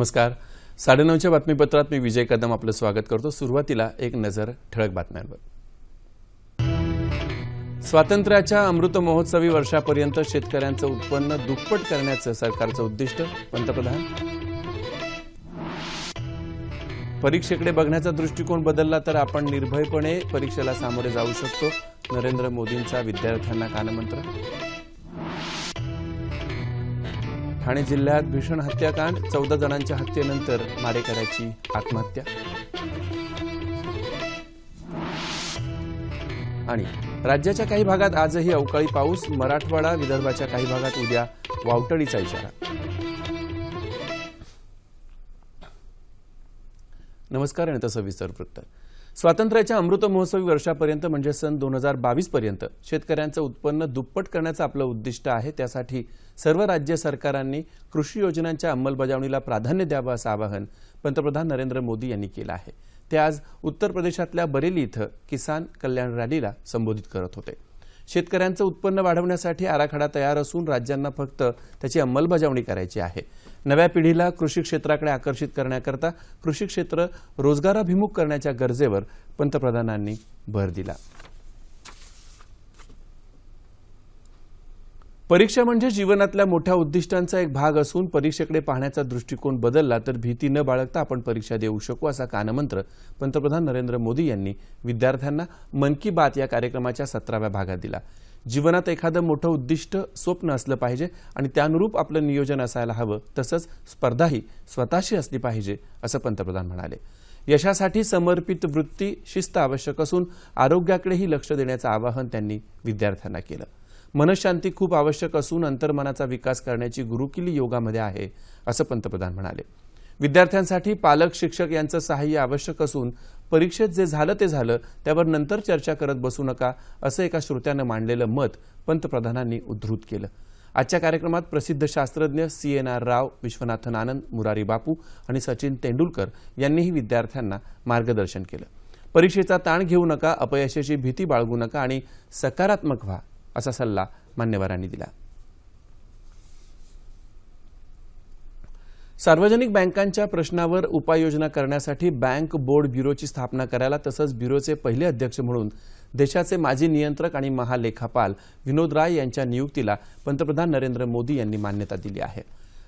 नमस्कार. साडेनऊच्या बातमीपत्रात मी विजय कदम आपलं स्वागत करतो. सुरुवातीला एक नजर ठळक बातम्यांवर. स्वातंत्र्याच्या अमृत महोत्सवी वर्षापर्यंत शेतकऱ्यांचं उत्पन्न दुप्पट करण्याचं सरकारचं उद्दिष्ट पंतप्रधान. परीक्षेकडे बघण्याचा दृष्टिकोन बदलला तर आपण निर्भयपणे परीक्षेला सामोरे जाऊ शकतो. नरेंद्र मोदींचा विद्यार्थ्यांना कानमंत्र. ठाणे जिल्ह्यात भीषण हत्याकांड चौदा जणांच्या हत्येनंतर मारेकऱ्याची आत्महत्या. आणि राज्याच्या काही भागात आजही अवकाळी पाऊस मराठवाडा विदर्भाच्या काही भागात उद्या वावटळीचा इशारा. नमस्कार आणि तसं विस्तार वृत्त स्वातंत्र्याच्या अमृत महोत्सवी वर्षापर्यंत म्हणजे सन दोन हजार बावीस पर्यंत शेतकऱ्यांचं उत्पन्न दुप्पट करण्याचं आपलं उद्दिष्ट आहे. त्यासाठी सर्व राज्य सरकारांनी कृषी योजनांच्या अंमलबजावणीला प्राधान्य द्यावं असं आवाहन पंतप्रधान नरेंद्र मोदी यांनी केलं आहे. ते आज उत्तर प्रदेशातल्या बरेली इथं किसान कल्याण रॅलीला संबोधित करत होते. शेतकऱ्यांचं उत्पन्न वाढवण्यासाठी आराखडा तयार असून राज्यांना फक्त त्याची अंमलबजावणी करायची आहे. नव्या पिढीला कृषी क्षेत्राकडे आकर्षित करण्याकरता कृषी क्षेत्र रोजगाराभिमुख करण्याच्या गरजेवर पंतप्रधानांनी भर दिला. परीक्षा म्हणजे जीवनातल्या मोठ्या उद्दिष्टांचा एक भाग असून परीक्षेकडे पाहण्याचा दृष्टिकोन बदलला तर भीती न बाळगता आपण परीक्षा देऊ शकू असा कानमंत्र पंतप्रधान नरेंद्र मोदी यांनी विद्यार्थ्यांना मन की बात या कार्यक्रमाच्या सतराव्या भागात दिला. जीवनात एखादं मोठं उद्दिष्ट स्वप्न असलं पाहिजे आणि त्यानुरूप आपलं नियोजन असायला हवं तसंच स्पर्धाही स्वतःशी असली पाहिजे असं पंतप्रधान म्हणाले. यशासाठी समर्पित वृत्ती शिस्त आवश्यक असून आरोग्याकडेही लक्ष देण्याचं आवाहन त्यांनी विद्यार्थ्यांना केलं. मनशांती खूप आवश्यक असून अंतर्मनाचा विकास करण्याची गुरुकिली योगामध्ये आहे असं पंतप्रधान म्हणाले. विद्यार्थ्यांसाठी पालक शिक्षक यांचं सहाय्य आवश्यक असून परीक्षेत जे झालं ते झालं त्यावर नंतर चर्चा करत बसू नका असं एका श्रोत्यानं मांडलेलं मत पंतप्रधानांनी उद्धृत केलं. आजच्या कार्यक्रमात प्रसिद्ध शास्त्रज्ञ C N R Rao Viswanathan Anand Murari Bapu आणि सचिन तेंडुलकर यांनीही विद्यार्थ्यांना मार्गदर्शन केलं. परीक्षेचा ताण घेऊ नका अपयशाची भीती बाळगू नका आणि सकारात्मक व्हा असा सल्ला मान्यवरांनी दिला. सार्वजनिक बँकांच्या प्रश्नावर उपाययोजना करण्यासाठी बँक बोर्ड ब्युरोची स्थापना करायला तसंच ब्युरोचे पहिले अध्यक्ष म्हणून देशाचे माजी नियंत्रक आणि महालेखापाल विनोद राय यांच्या नियुक्तीला पंतप्रधान नरेंद्र मोदी यांनी मान्यता दिली आहे.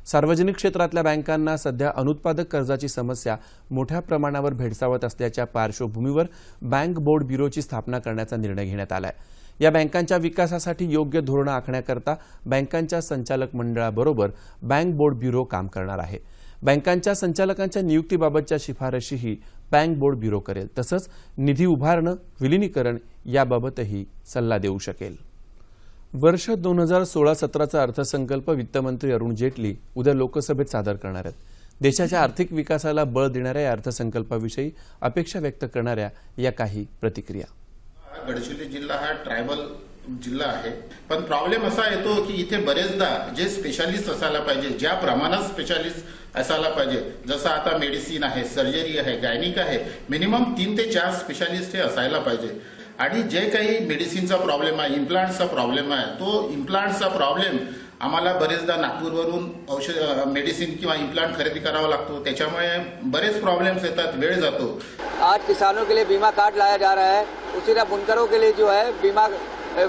सार्वजनिक क्षेत्रातल्या बँकांना सध्या अनुत्पादक कर्जाची समस्या मोठ्या प्रमाणावर भेडसावत असल्याच्या पार्श्वभूमीवर बँक बोर्ड ब्युरोची स्थापना करण्याचा निर्णय घेण्यात आला आहे या बँकांच्या विकासासाठी योग्य धोरणं आखण्याकरता बँकांच्या संचालक मंडळाबरोबर बँक बोर्ड ब्युरो काम करणार आहे. बँकांच्या संचालकांच्या नियुक्तीबाबतच्या शिफारशीही बँक बोर्ड ब्युरो करेल. तसंच निधी उभारणं विलिनीकरण याबाबतही सल्ला देऊ शकेल. वर्ष दोन हजार सोळा सतराचा अर्थसंकल्प वित्तमंत्री अरुण जेटली उद्या लोकसभेत सादर करणार आहेत. देशाच्या आर्थिक विकासाला बळ देणाऱ्या या अर्थसंकल्पाविषयी अपेक्षा व्यक्त करणाऱ्या या काही प्रतिक्रिया. गडचिरोली जिल्हा हा ट्रायबल जिल्हा आहे. पण प्रॉब्लेम असा येतो की इथे बरेचदा जे स्पेशालिस्ट असायला पाहिजे ज्या प्रमाणात स्पेशालिस्ट असायला पाहिजे जसं आता मेडिसिन आहे सर्जरी आहे गायनिक आहे मिनिमम तीन ते चार स्पेशालिस्ट हे असायला पाहिजे. आणि जे काही मेडिसिनचा प्रॉब्लेम आहे इम्प्लांटचा प्रॉब्लेम आहे तो इम्प्लांटचा प्रॉब्लेम आम्हाला बरेचदा नागपूरवरून औषध मेडिसिन किंवा इम्प्लांट खरेदी करावा लागतो. त्याच्यामुळे बरेच प्रॉब्लेम्स येतात वेळ जातो. आज किसानों के लिए बीमा कार्ड लाया जा रहा है। उसी तरह बुनकरों के लिए जो है बीमा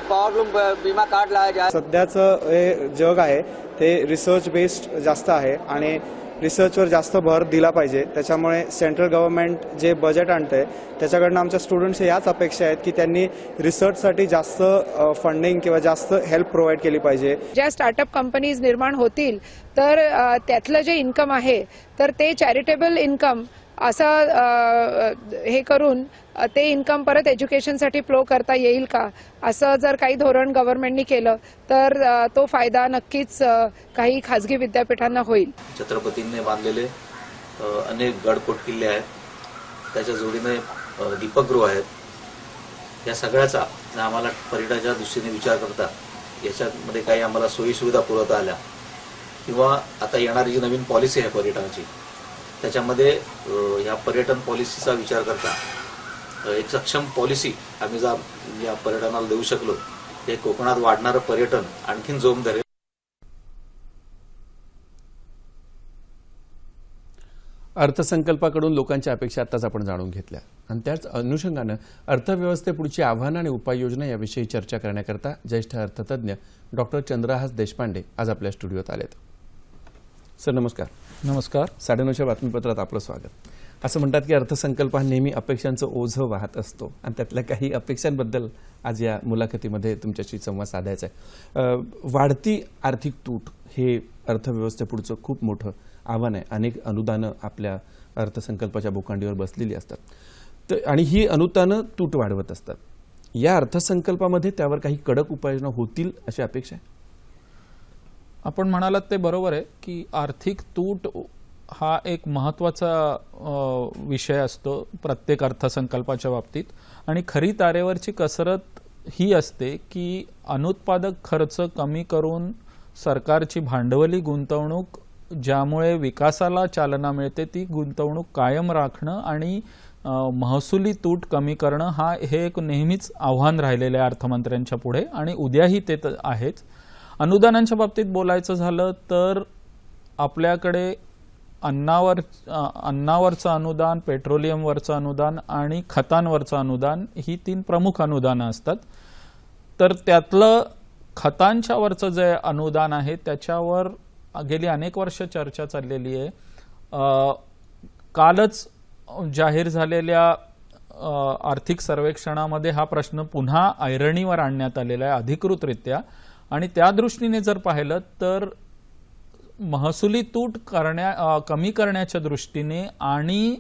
पावरलूम बीमा कार्ड लाया जा सध्याचं हे जग आहे ते रिसर्च बेस्ड जास्त आहे आणि रिसर्चवर जास्त भर दिला पाहिजे. त्याच्यामुळे सेंट्रल गव्हर्नमेंट जे बजेट आणते त्याच्याकडनं आमच्या स्टुडंट्सच्या याच अपेक्षा आहेत की त्यांनी रिसर्चसाठी जास्त फंडिंग किंवा जास्त हेल्प प्रोव्हाइड केली पाहिजे. ज्या स्टार्टअप कंपनीज निर्माण होतील तर त्यातलं जे इन्कम आहे तर ते चॅरिटेबल इन्कम असं हे करून ते इन्कम परत एज्युकेशनसाठी फ्लो करता येईल का? असं जर काही धोरण गव्हर्नमेंटनी केलं तर तो फायदा नक्कीच काही खाजगी विद्यापीठांना होईल. छत्रपतींनी बांधलेले अनेक गडकोट किल्ले आहेत. त्याच्या जोडीने दीपकगृह आहेत. या सगळ्याचा जर आम्हाला पर्यटनाच्या दृष्टीने विचार करता याच्यामध्ये काही आम्हाला सोयीसुविधा पुरवता आल्या. किंवा आता येणारी जी नवीन पॉलिसी आहे पर्यटनाची त्याच्यामध्ये ह्या पर्यटन पॉलिसीचा विचार करता एक सक्षम पॉलिसी आम्ही जर या पर्यटनाला देऊ शकलो. हे कोकणात वाढणारं पर्यटन आणखीन जोम धरेल अर्थसंकल्पाकडून लोकांच्या अपेक्षा आताच आपण जाणून घेतल्या. आणि त्याच अनुषंगानं अर्थव्यवस्थेपुढची आव्हानं आणि उपाययोजना याविषयी चर्चा करण्याकरता ज्येष्ठ अर्थतज्ञ डॉक्टर चंद्रहास देशपांडे आज आपल्या स्टुडिओत आलेत. सर नमस्कार. नमस्कार. साडेनऊच्या बातमीपत्रात आपलं स्वागत. असं म्हणतात की अर्थसंकल्प हा नेहमी अपेक्षांचं ओझं वाहत असतो आणि त्यातल्या काही अपेक्षांबद्दल आज या मुलाखतीमध्ये तुमच्याशी संवाद साधायचा आहे. वाढती आर्थिक तूट हे अर्थव्यवस्थेपुढचं खूप मोठं आव्हान आहे. अनेक अनुदानं आपल्या अर्थसंकल्पाच्या बोकांडीवर बसलेली असतात. तर आणि ही अनुदानं तूट वाढवत असतात. या अर्थसंकल्पामध्ये त्यावर काही कडक उपाययोजना होतील अशी अपेक्षा आहे? आपण म्हणालात ते बरोबर आहे की आर्थिक तूट हा एक महत्त्वाचा विषय असतो प्रत्येक अर्थसंकल्पाच्या बाबतीत. आणि खरी तारेवरची कसरत ही असते की अनुत्पादक खर्च कमी करून सरकारची भांडवली गुंतवणूक ज्यामुळे विकासाला चालना मिळते ती गुंतवणूक कायम राखणं आणि महसुली तूट कमी करणं हा हे एक नेहमीच आव्हान राहिलेलं आहे अर्थमंत्र्यांच्या पुढे. आणि उद्याही ते तर आहेच अनुदानांच्या बाबतीत बोलायचं झालं तर आपल्याकडे अन्नावर अन्नावरचं अनुदान पेट्रोलियमवरचं अनुदान आणि खतांवरचं अनुदान ही तीन प्रमुख अनुदानं असतात. तर त्यातलं खतांच्या वरचं जे अनुदान आहे त्याच्यावर गेली अनेक वर्ष चर्चा चाललेली आहे. कालच जाहीर झालेल्या आर्थिक सर्वेक्षणामध्ये हा प्रश्न पुन्हा ऐरणीवर आणण्यात आलेला आहे अधिकृतरित्या. आणि त्या दृष्टीने जर पाहिलं तर महसुली तूट करण्या कमी करण्याच्या दृष्टीने आणि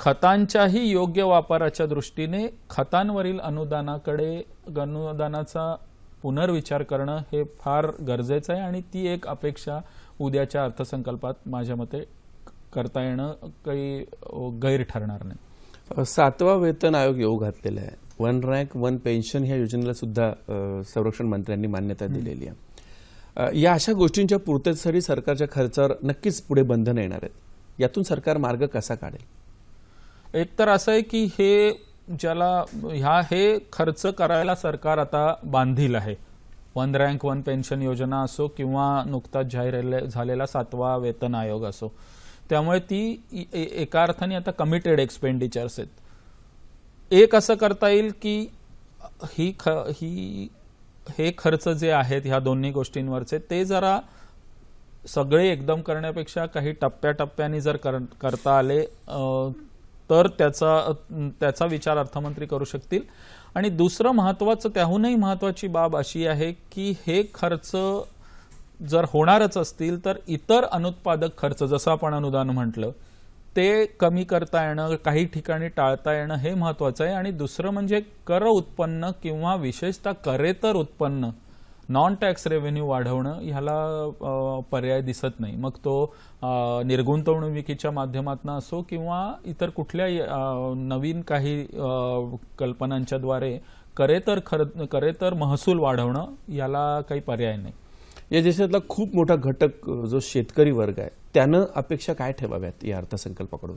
खतांच्याही योग्य वापराच्या दृष्टीने खतांवरील अनुदानाकडे अनुदानाचा पुनर्विचार करणं हे फार गरजेचं आहे आणि ती एक अपेक्षा उद्याच्या अर्थसंकल्पात माझ्या मते करता येणं काही गैर ठरणार नाही. सातवा वेतन आयोग येऊ घातलेला आहे. वन रँक वन पेन्शन ह्या योजनेला सुद्धा संरक्षण मंत्र्यांनी मान्यता दिलेली आहे. या अशा गोष्टींच्या पूर्ततेसाठी सरकारच्या खर्चावर नक्कीच पुढे बंधन येणार आहेत. यातून सरकार मार्ग कसा काढेल? एक तर असं आहे की हे ज्याला ह्या हे खर्च करायला सरकार आता बांधील आहे. वन रँक वन पेन्शन योजना असो किंवा नुकताच जाहीर झाले- झालेला सातवा वेतन आयोग असो. त्यामुळे ती एका अर्थाने आता कमिटेड एक्सपेंडिचर्स आहेत. एक असं करता येईल की ही ख ही हे खर्च जे आहेत ह्या दोन्ही गोष्टींवरचे ते जरा सगळे एकदम करण्यापेक्षा काही टप्प्याटप्प्याने जर कर- करता आले तर त्याचा त्याचा विचार अर्थमंत्री करू शकतील. आणि दुसरं महत्वाचं त्याहूनही महत्वाची बाब अशी आहे की हे खर्च जर होणारच असतील तर इतर अनुत्पादक खर्च जसं आपण अनुदान म्हटलं ते कमी करता येणं काही ठिकाणी टाळता येणं हे महत्वाचं आहे. आणि दुसरं म्हणजे कर उत्पन्न किंवा विशेषतः करेतर उत्पन्न नॉन टॅक्स रेव्हेन्यू वाढवणं ह्याला पर्याय दिसत नाही. मग तो निर्गुंतवणुकीच्या माध्यमातून असो किंवा इतर कुठल्याही नवीन काही कल्पनांच्याद्वारे करेतर खर करेतर महसूल वाढवणं याला काही पर्याय नाही. या देशातला खूप मोठा घटक जो शेतकरी वर्ग आहे त्यानं अपेक्षा काय ठेवाव्यात या अर्थसंकल्पाकडून?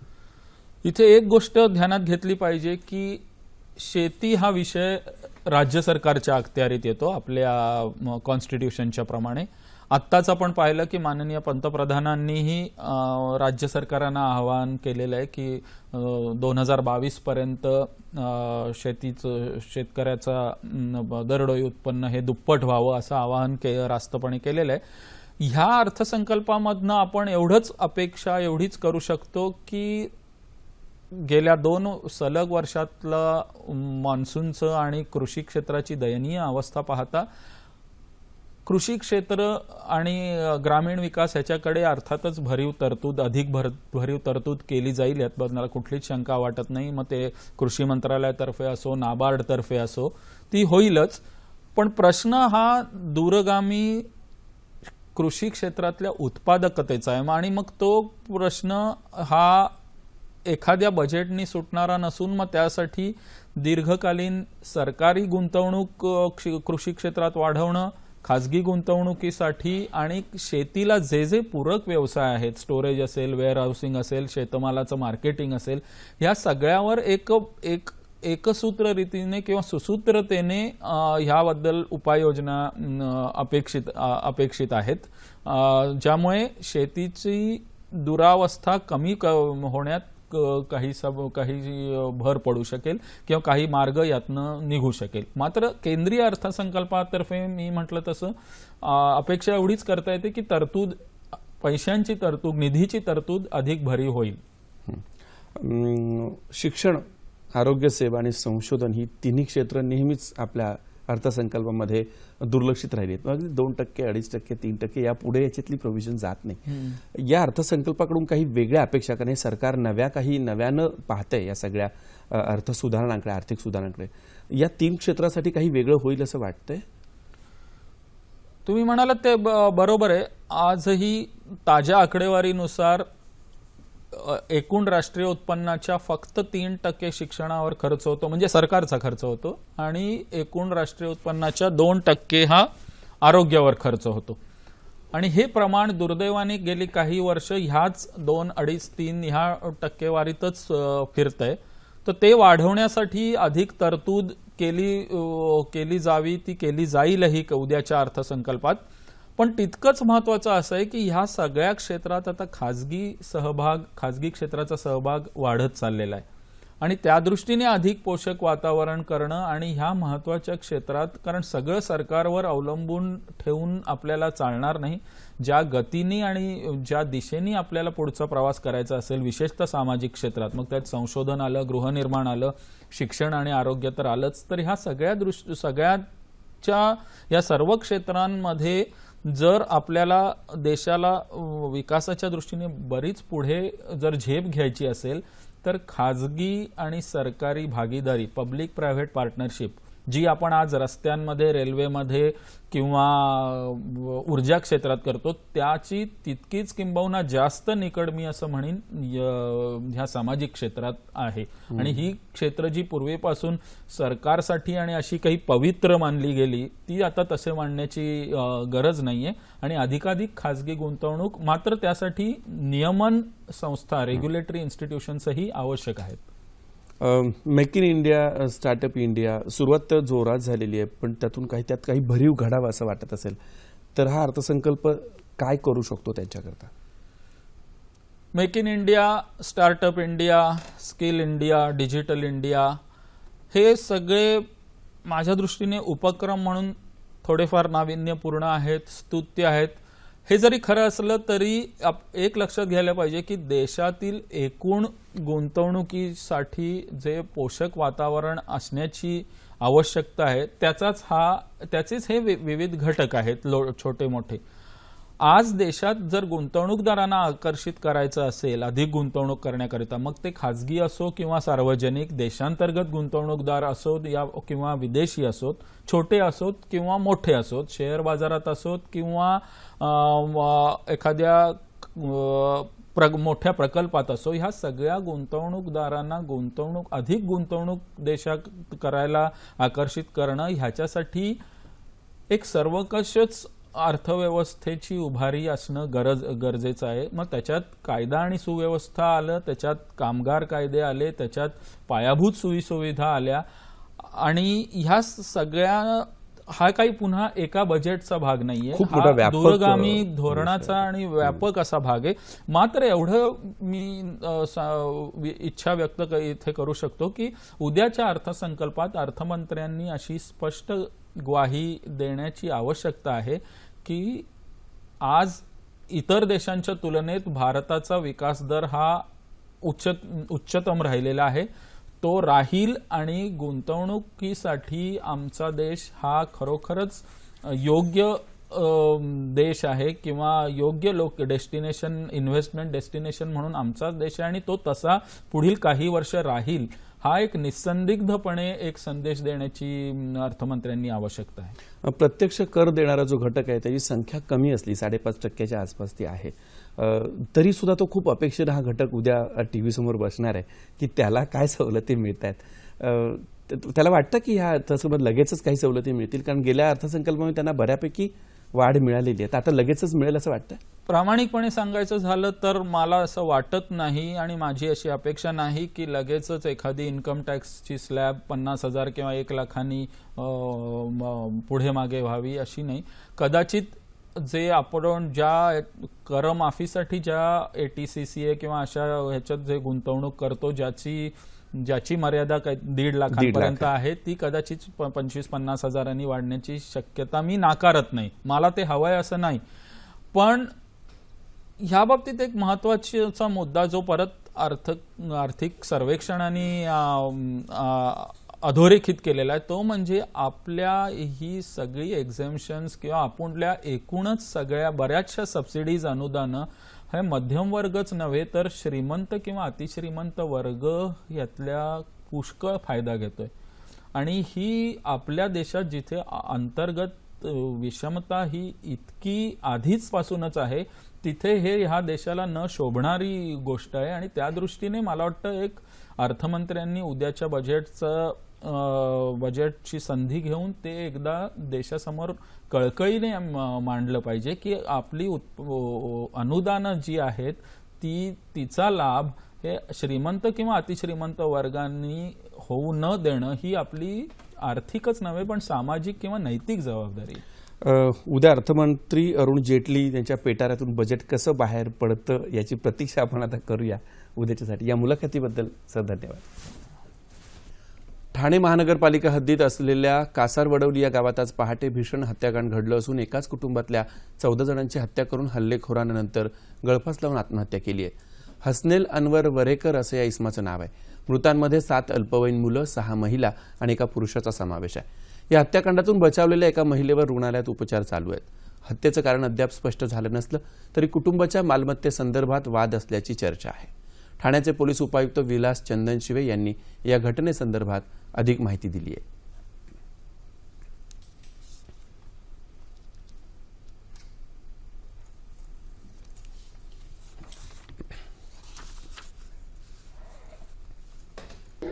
इथे एक गोष्ट ध्यानात घेतली पाहिजे की शेती हा विषय राज्य सरकारच्या अखत्यारीत येतो आपल्या कॉन्स्टिट्यूशनच्या प्रमाणे. आत्ताच आपण पाहिलं की माननीय पंतप्रधानांनीही राज्य सरकारांना आवाहन केलेलं आहे की दोन हजार बावीस पर्यंत शेतीचं शेतकऱ्याचा दरडोई उत्पन्न हे दुप्पट व्हावं असं आवाहन के रास्तपणे केलेलं आहे. ह्या अर्थसंकल्पामधनं आपण एवढंच अपेक्षा एवढीच करू शकतो की गेल्या दोन सलग वर्षातलं मान्सूनचं आणि कृषी क्षेत्राची दयनीय अवस्था पाहता कृषी क्षेत्र आणि ग्रामीण विकास ह्याच्याकडे अर्थातच भरीव तरतूद अधिक भर भरीव तरतूद केली जाईल यात मला कुठलीच शंका वाटत नाही. मग ते कृषी मंत्रालयातर्फे असो नाबार्डतर्फे असो ती होईलच. पण प्रश्न हा दूरगामी कृषी क्षेत्रातल्या उत्पादकतेचा आहे. आणि मग तो प्रश्न हा एखाद्या बजेटनी सुटणारा नसून मग त्यासाठी दीर्घकालीन सरकारी गुंतवणूक कृषी क्षेत्रात वाढवणं खाजगी गुंतवणुकीसाठी आणि शेतीला जे जे पूरक व्यवसाय आहेत स्टोरेज असेल वेअर हाऊसिंग असेल शेतमालाचं मार्केटिंग असेल ह्या सगळ्यावर एक एक एकसूत्र रीतीने किंवा सुसूत्रतेने ह्याबद्दल उपाययोजना अपेक्षित अपेक्षित आहेत. ज्यामुळे शेतीची दुरावस्था कमी क- होण्यात क- काही सब काही भर पडू शकेल किंवा काही मार्ग यातनं निघू शकेल. मात्र केंद्रीय अर्थसंकल्पातर्फे मी म्हटलं तसं अपेक्षा एवढीच करता येते की तरतूद पैशांची तरतूद निधीची तरतूद अधिक भरी होईल. शिक्षण आरोग्यसेवा आणि संशोधन ही तिन्ही क्षेत्र नेहमीच आपल्या अर्थसंकल्पामध्ये दुर्लक्षित राहिली अगदी दोन टक्के अडीच टक्के तीन टक्के या पुढे याच्यातली प्रोव्हिजन जात नाही. या अर्थसंकल्पाकडून काही वेगळ्या अपेक्षा कारण सरकार नव्या काही नव्यानं पाहतंय या सगळ्या अर्थसुधारणांकडे आर्थिक सुधारणांकडे. या तीन क्षेत्रासाठी काही वेगळं होईल असं वाटतंय? तुम्ही म्हणालात ते बरोबर आहे. आजही ताज्या आकडेवारीनुसार एकूण राष्ट्रीय उत्पन्नाच्या फक्त तीन टक्के शिक्षणावर खर्च होतो म्हणजे सरकारचा खर्च होतो आणि एकूण राष्ट्रीय उत्पन्नाच्या दोन टक्के हा आरोग्यावर खर्च होतो. आणि हे प्रमाण दुर्दैवाने गेली काही वर्ष ह्याच दोन अडीच तीन ह्या टक्केवारीतच फिरत फिरतंय. तर ते वाढवण्यासाठी अधिक तरतूद केली केली जावी ती केली जाईलही उद्याच्या अर्थसंकल्पात. पण तितकंच महत्वाचं असं आहे की ह्या सगळ्या क्षेत्रात आता खाजगी सहभाग खाजगी क्षेत्राचा सहभाग वाढत चाललेला आहे. आणि त्या दृष्टीने अधिक पोषक वातावरण करणं आणि ह्या महत्त्वाच्या क्षेत्रात कारण सगळं सरकारवर अवलंबून ठेवून आपल्याला चालणार नाही. ज्या गतीने आणि ज्या दिशेने आपल्याला पुढचा प्रवास करायचा असेल विशेषतः सामाजिक क्षेत्रात मग त्यात संशोधन आलं गृहनिर्माण आलं शिक्षण आणि आरोग्य तर आलंच तर ह्या सगळ्या दृष्टी सगळ्याच्या या सर्व क्षेत्रांमध्ये जर आपल्याला देशाला विकासाच्या दृष्टीने बरीच पुढे जर झेप घ्यायची असेल तर खाजगी आणि सरकारी भागीदारी पब्लिक प्रायव्हेट पार्टनरशिप जी आपण आज रस्त्यांमध्ये रेल्वेमध्ये किंवा ऊर्जा क्षेत्रात करतो त्याची तितकीच किंबहुना जास्त निकड मी असं म्हणेन य- ह्या सामाजिक क्षेत्रात आहे. आणि ही क्षेत्र जी पूर्वीपासून सरकारसाठी आणि अशी काही पवित्र मानली गेली ती आता तसे मांडण्याची अ, गरज नाहीये. आणि अधिकाधिक खाजगी गुंतवणूक मात्र त्यासाठी नियमन संस्था रेग्युलेटरी इन्स्टिट्यूशन्सही आवश्यक आहेत. Make in India startup India सुरुवात तर जोरात झालेली आहे पण त्यातून काही त्यात काही भरीव घडावं असं वाटत असेल तर हा अर्थसंकल्प काय करू शकतो त्यांच्याकरता? Make in India startup India skill India digital India हे सगळे माझ्या दृष्टीने उपक्रम म्हणून थोडेफार नाविन्यपूर्ण आहेत स्तुत्य आहेत. हे जरी खरं असलं तरी आप- एक लक्षात घ्यायला पाहिजे की देशातील एकूण गुंतवणुकीसाठी जे पोषक वातावरण असण्याची आवश्यकता आहे त्याचाच हा त्याचेच हे वि- विविध घटक आहेत लो छोटे मोठे आज देशात जर गुंतवणूकदारांना आकर्षित करायचं असेल अधिक गुंतवणूक करण्याकरिता मग ते खाजगी असो किंवा सार्वजनिक देशांतर्गत गुंतवणूकदार असोत या किंवा विदेशी असोत छोटे असोत किंवा मोठे असोत शेअर बाजारात असोत किंवा एखाद्या प्र मोठ्या प्रकल्पात असो ह्या सगळ्या गुंतवणूकदारांना गुंतवणूक अधिक गुंतवणूक देशात करायला आकर्षित करणं ह्याच्यासाठी एक सर्वकषच अर्थव्यवस्थेची उभारी असणं गरज गरजेचं आहे. मग त्याच्यात कायदा आणि सुव्यवस्था आलं त्याच्यात कामगार कायदे आले त्याच्यात पायाभूत सोयीसुविधा आल्या. आणि ह्या सगळ्या हा काही पुन्हा एका बजेटचा भाग नाहीये. हा दूरगामी धोरणाचा आणि व्यापक असा भाग आहे. मात्र एवढं मी इच्छा व्यक्त इथे करू शकतो की उद्याच्या अर्थसंकल्पात अर्थमंत्र्यांनी अशी स्पष्ट ग्वाही देण्याची आवश्यकता आहे. की आज इतर देशांच्या तुलनेत भारताचा विकास दर हा उच्च उच्चतम राहिलेला आहे. तो राहील आणि गुंतवणुकीसाठी आमचा देश हा खरोखरच योग्य देश आहे किंवा योग्य लोक डेस्टिनेशन इन्व्हेस्टमेंट डेस्टिनेशन म्हणून आमचाच देश आहे आणि तो तसा पुढील काही वर्ष राहील. हा एक निसंदिग्धपणे एक संदेश देण्याची अर्थमंत्र्यांनी आवश्यकता आहे. प्रत्यक्ष कर देणारा जो घटक आहे त्याची संख्या कमी असली साडेपाच टक्क्याच्या आसपास ती आहे. तरी सुद्धा तो खूप अपेक्षित हा घटक उद्या टी व्ही समोर बसणार आहे की त्याला काय सवलती मिळत आहेत. त्याला वाटतं की ह्या अर्थसंकल्पात लगेचच काही सवलती मिळतील कारण गेल्या अर्थसंकल्पामध्ये त्यांना बऱ्यापैकी वाढ मिळालेली आहे. तर आता लगेचच मिळेल असं वाटतं प्रामाणिकपणे सांगायचं झालं तर मला असं वाटत नाही आणि माझी अशी अपेक्षा नाही की लगेचच एखादी इन्कम टॅक्सची स्लॅब पन्नास हजार किंवा एक लाखांनी पुढे मागे व्हावी अशी नाही. कदाचित जे आपण ज्या करमाफीसाठी ज्या एटीसीसीए किंवा अशा ह्याच्यात जे गुंतवणूक करतो ज्याची ज्याची मर्यादा दीड लाखांपर्यंत आहे ती कदाचित पंचवीस पन्नास हजारांनी वाढण्याची शक्यता मी नाकारत नाही. मला ते हवंय असं नाही. पण ह्या बाबतीत एक महत्त्वाचा मुद्दा जो परत अर्थ आर्थिक सर्वेक्षणाने अधोरेखित केलेला आहे तो म्हणजे आपल्या ही सगळी एक्झेम्शन्स किंवा आपल्या एकूणच सगळ्या बऱ्याचशा सबसिडीज अनुदानं हे मध्यम वर्गच नव्हे तर श्रीमंत किंवा अतिश्रीमंत वर्ग यातल्या पुष्कळ फायदा घेतोय. आणि ही आपल्या देशात जिथे अंतर्गत विषमता ही इतकी आधीच पासूनच आहे तिथे हे ह्या देशाला न शोभणारी गोष्ट आहे आणि त्या दृष्टीने मला वाटतं एक अर्थमंत्र्यांनी उद्याच्या बजेटचं बजेटची संधी घेऊन ते एकदा देशासमोर कळकळीने मांडलं पाहिजे की आपली अनुदानं जी आहेत ती तिचा लाभ हे श्रीमंत किंवा अतिश्रीमंत वर्गांनी होऊ न देणं ही आपली आर्थिकच नव्हे पण सामाजिक किंवा नैतिक जबाबदारी आहे. उद्या अर्थमंत्री अरुण जेटली यांच्या पेटाऱ्यातून बजेट कसं बाहेर पडतं याची प्रतीक्षा आपण आता करूया उद्याच्यासाठी. या मुलाखतीबद्दल सर धन्यवाद. ठाणे महानगरपालिका हद्दीत असलेल्या कासारवडवली या गावात आज पहाटे भीषण हत्याकांड घडलं असून एकाच कुटुंबातल्या चौदा जणांची हत्या करून हल्लेखोरानंतर गळफास लावून आत्महत्या केली आहे. हसनेल अनवर वरेकर असं या इस्माचं नाव आहे. मृतांमध्ये सात अल्पवयीन मुलं सहा महिला आणि एका पुरुषाचा समावेश आहे. या हत्याकांडातून बचावलेल्या एका महिलेवर रुग्णालयात उपचार चालू आहेत. हत्येचं कारण अद्याप स्पष्ट झालं नसलं तरी कुटुंबाच्या मालमत्तेसंदर्भात वाद असल्याची चर्चा आहे. ठाण्याचे पोलीस उपायुक्त विलास चंदनशिवे यांनी या घटनेसंदर्भात अधिक माहिती दिली आहे.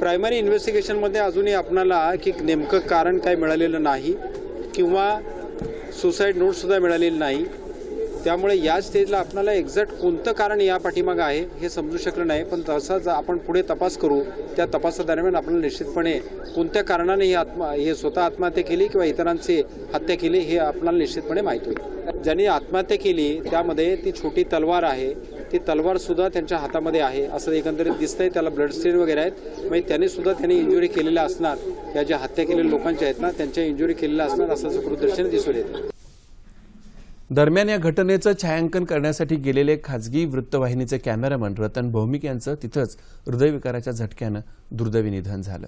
प्रायमरी इन्व्हेस्टिगेशनमध्ये अजूनही आपणाला की नेमकं कारण काय मिळालेलं नाही किंवा सुसाईड नोटसुद्धा मिळालेली नाही. त्यामुळे या स्टेजला आपणाला एक्झॅक्ट कोणतं कारण या पाठीमागं आहे हे समजू शकलं नाही. पण तसाच आपण पुढे तपास करू. त्या तपासादरम्यान आपल्याला निश्चितपणे कोणत्या कारणाने ही आत्मा हे स्वतः आत्महत्या केली किंवा इतरांची हत्या केली हे आपल्याला निश्चितपणे माहिती होईल. ज्यांनी आत्महत्या केली त्यामध्ये ती छोटी तलवार आहे. ती तलवार सुद्धा त्यांच्या हातामध्ये आहे असं एकंदरीत दिसतंय. त्याला ब्लड स्टेन वगैरे आहेत. म्हणजे त्यांनी सुद्धा त्यांनी इंजुरी केलेल्या असणार. या ज्या हत्या केलेल्या लोकांच्या आहेत ना त्यांच्या इंजुरी केलेल्या असणार असं सूत्रदर्शन दिसून येतं. दरम्यान या घटनेचं छायांकन करण्यासाठी गेलेले खाजगी वृत्तवाहिनीचे कॅमेरामन रतन भौमिक यांचं तिथंच हृदयविकाराच्या झटक्यानं दुर्दैवी निधन झालं.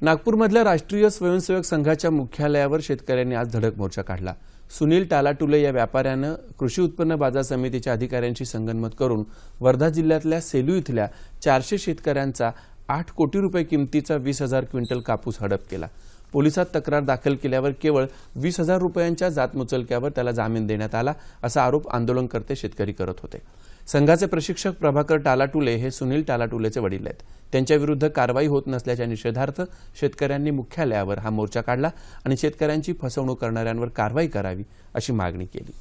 नागपूरमधल्या राष्ट्रीय स्वयंसेवक संघाच्या मुख्यालयावर शेतकऱ्यांनी आज धडक मोर्चा काढला. सुनील टालाटुले या व्यापाऱ्यानं कृषी उत्पन्न बाजार समितीच्या अधिकाऱ्यांशी संगनमत करून वर्धा जिल्ह्यातल्या सेलू इथल्या चारशे शेतकऱ्यांचा आठ कोटी रुपये किमतीचा वीस हजार क्विंटल कापूस हडप केला. पोलिसात तक्रार दाखल केल्यावर केवळ वीस हजार रुपयांच्या जातमुचलक्यावर त्याला जामीन देण्यात आला असा आरोप आंदोलनकर्ते शेतकरी करत होते. संघाचे प्रशिक्षक प्रभाकर टालाटुले हे सुनील टालाटुलेचे वडील आहेत. त्यांच्याविरुद्ध कारवाई होत नसल्याच्या निषेधार्थ शेतकऱ्यांनी मुख्यालयावर हा मोर्चा काढला आणि शेतकऱ्यांची फसवणूक करणाऱ्यांवर कारवाई करावी अशी मागणी केली.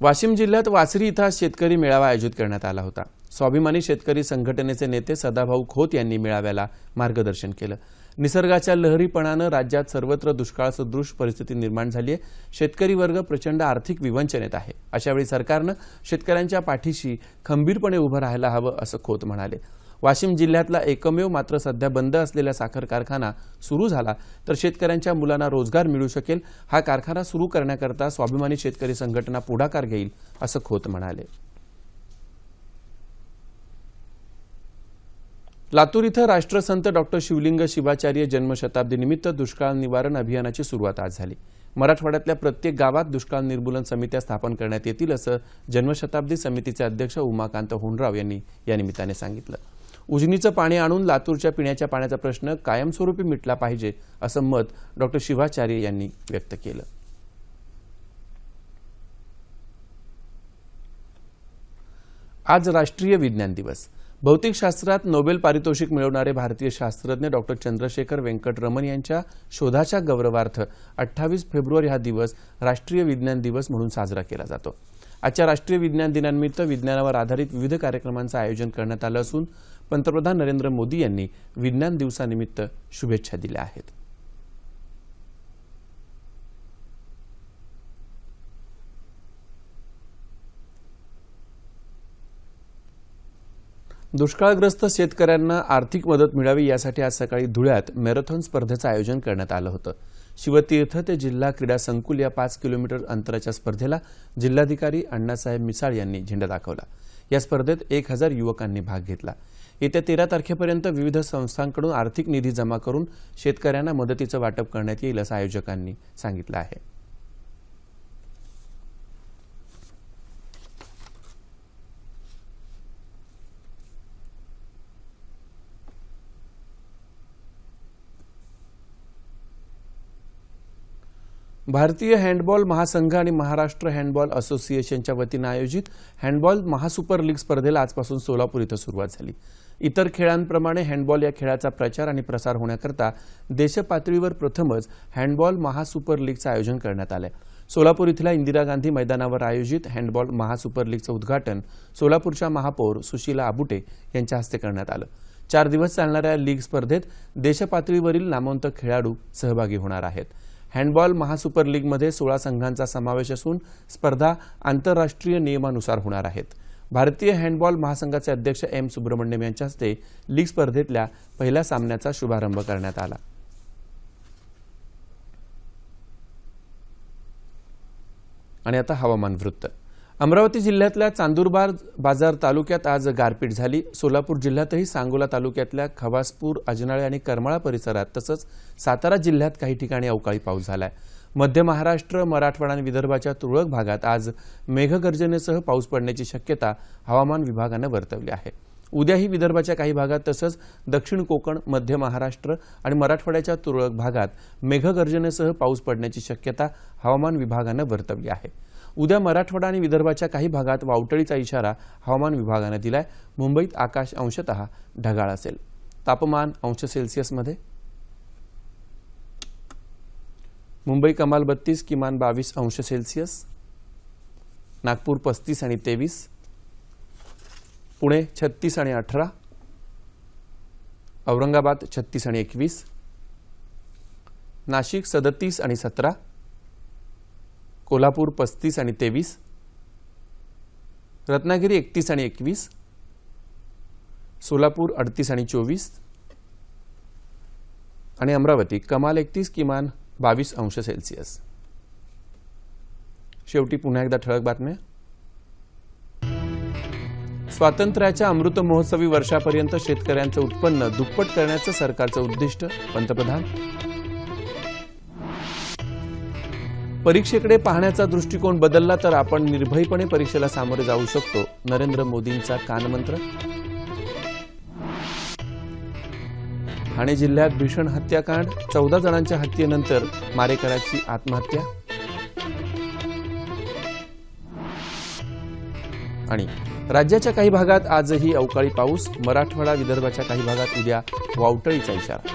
वाशिम जिल्ह्यात वासरी इथं आज शेतकरी मेळावा आयोजित करण्यात आला होता. स्वाभिमानी शेतकरी संघटनेचे नेते सदाभाऊ खोत यांनी मेळाव्याला मार्गदर्शन केलं. निसर्गाच्या लहरीपणानं राज्यात सर्वत्र दुष्काळसदृश परिस्थिती निर्माण झाली आहे शेतकरी वर्ग प्रचंड आर्थिक विवंचनेत आहे. अशावेळी सरकारनं शेतकऱ्यांच्या पाठीशी खंबीरपणे उभं राहायला हवं असं खोत म्हणाले. वाशिम जिल्ह्यातला एकमेव मात्र सध्या बंद असलेला साखर कारखाना सुरू झाला तर शेतकऱ्यांच्या मुलांना रोजगार मिळू शकेल. हा कारखाना सुरू करण्याकरता स्वाभिमानी शेतकरी संघटना पुढाकार घेईल असं खोत म्हणाले. लातूर इथं राष्ट्रसंत डॉक्टर शिवलिंग शिवाचार्य जन्मशताब्दीनिमित्त दुष्काळ निवारण अभियानाची सुरुवात आज झाली. मराठवाड्यातल्या प्रत्येक गावात दुष्काळ निर्मूलन समित्या स्थापन करण्यात येतील असं जन्मशताब्दी समितीचे अध्यक्ष उमाकांत होंडराव यांनी या निमित्ताने सांगितलं. उजनीचं पाणी आणून लातूरच्या पिण्याच्या पाण्याचा प्रश्न कायमस्वरूपी मिटला पाहिजे असं मत डॉक्टर शिवाचार्य यांनी व्यक्त केलं. आज राष्ट्रीय विज्ञान दिवस. भौतिकशास्त्रात नोबेल पारितोषिक मिळवणारे भारतीय शास्त्रज्ञ डॉक्टर चंद्रशेखर व्यंकटरमण यांच्या शोधाच्या गौरवार्थ अठ्ठावीस फेब्रुवारी हा दिवस राष्ट्रीय विज्ञान दिवस म्हणून साजरा केला जातो. आजच्या राष्ट्रीय विज्ञान दिनानिमित्त विज्ञानावर आधारित विविध कार्यक्रमांचं आयोजन करण्यात आलं असून पंतप्रधान नरेंद्र मोदी यांनी विज्ञान दिवसानिमित्त शुभेच्छा दिल्या आहेत. दुष्काळग्रस्त शेतकऱ्यांना आर्थिक मदत मिळावी यासाठी आज सकाळी धुळ्यात मॅरेथॉन स्पर्धेचं आयोजन करण्यात आलं होतं. शिवतीर्थ ते जिल्हा क्रीडा संकुल या पाच किलोमीटर अंतराच्या स्पर्धेला जिल्हाधिकारी अण्णासाहेब मिसाळ यांनी झेंडा दाखवला. या स्पर्धेत एक हजार युवकांनी भाग घेतला. येत्या तेरा तारखेपर्यंत विविध संस्थांकडून आर्थिक निधी जमा करून शेतकऱ्यांना मदतीचं वाटप करण्यात येईल असं आयोजकांनी सांगितलं आहे. भारतीय हँडबॉल महासंघ आणि महाराष्ट्र हँडबॉल असोसिएशनच्या वतीनं आयोजित हँडबॉल महासुपर लीग स्पर्धेला आजपासून सोलापूर इथं सुरुवात झाली. इतर खेळांप्रमाणे हँडबॉल या खेळाचा प्रचार आणि प्रसार होण्याकरता देशपातळीवर प्रथमच हँडबॉल महासुपर लीगचं आयोजन करण्यात आलं सोलापूर इथल्या इंदिरा गांधी मैदानावर आयोजित हँडबॉल महासुपर लीगचं उद्घाटन सोलापूरच्या महापौर सुशीला आबुटे यांच्या हस्ते करण्यात आलं. चार दिवस चालणाऱ्या लीग स्पर्धेत देशपातळीवरील नामवंत खेळाडू सहभागी होणार आहेत. हँडबॉल महासुपर लीगमध्ये सोळा संघांचा समावेश असून स्पर्धा आंतरराष्ट्रीय नियमानुसार होणार आहेत. भारतीय हँडबॉल महासंघाचे अध्यक्ष एम सुब्रमण्यम यांच्या हस्ते लीग स्पर्धेतल्या पहिल्या सामन्याचा शुभारंभ करण्यात आला. आणि आता हवामान वृत्त. अमरावती जिल्ह्यातल्या चांदूरबार बाजार तालुक्यात आज गारपीट झाली. सोलापूर जिल्ह्यातही सांगोला तालुक्यातल्या खवासपूर अजनाळे आणि करमाळा परिसरात तसंच सातारा जिल्ह्यात काही ठिकाणी अवकाळी पाऊस झालाय. मध्य महाराष्ट्र मराठवाडा आणि विदर्भाच्या तुरळक भागात आज मेघगर्जनेसह पाऊस पडण्याची शक्यता हवामान विभागानं वर्तवली आहे. उद्याही विदर्भाच्या काही भागात तसंच दक्षिण कोकण मध्य महाराष्ट्र आणि मराठवाड्याच्या तुरळक भागात मेघगर्जनेसह पाऊस पडण्याची शक्यता हवामान विभागानं वर्तवली आहे. उद्या मराठवाडा आणि विदर्भाच्या काही भागात वावटळीचा इशारा हवामान विभागानं दिलाय. मुंबईत आकाश अंशतः ढगाळ असेल. तापमान अंश सेल्सिअसमध्ये मुंबई कमाल बत्तीस किमान बावीस अंश सेल्सिअस. नागपूर पस्तीस आणि तेवीस. पुणे छत्तीस आणि अठरा. औरंगाबाद छत्तीस आणि एकवीस. नाशिक सदतीस आणि सतरा. कोल्हापूर पस्तीस आणि तेवीस रत्नागिरी एकतीस आणि एकवीस सोलापूर अडतीस आणि चोवीस आणि अमरावती कमाल एकतीस किमान बावीस अंश सेल्सिअस. शेवटी पुन्हा एकदा ठळक बातम्या. स्वातंत्र्याच्या अमृत महोत्सवी वर्षापर्यंत शेतकऱ्यांचं उत्पन्न दुप्पट करण्याचं सरकारचं उद्दिष्ट पंतप्रधान. परीक्षेकडे पाहण्याचा दृष्टिकोन बदलला तर आपण निर्भयपणे परीक्षेला सामोरे जाऊ शकतो. नरेंद्र मोदींचा कानमंत्र? ठाणे जिल्ह्यात भीषण हत्याकांड चौदा जणांच्या हत्येनंतर मारेकराची आत्महत्या? आणि राज्याच्या काही भागात आजही अवकाळी पाऊस मराठवाडा विदर्भाच्या काही भागात उद्या वावटळीचा इशारा.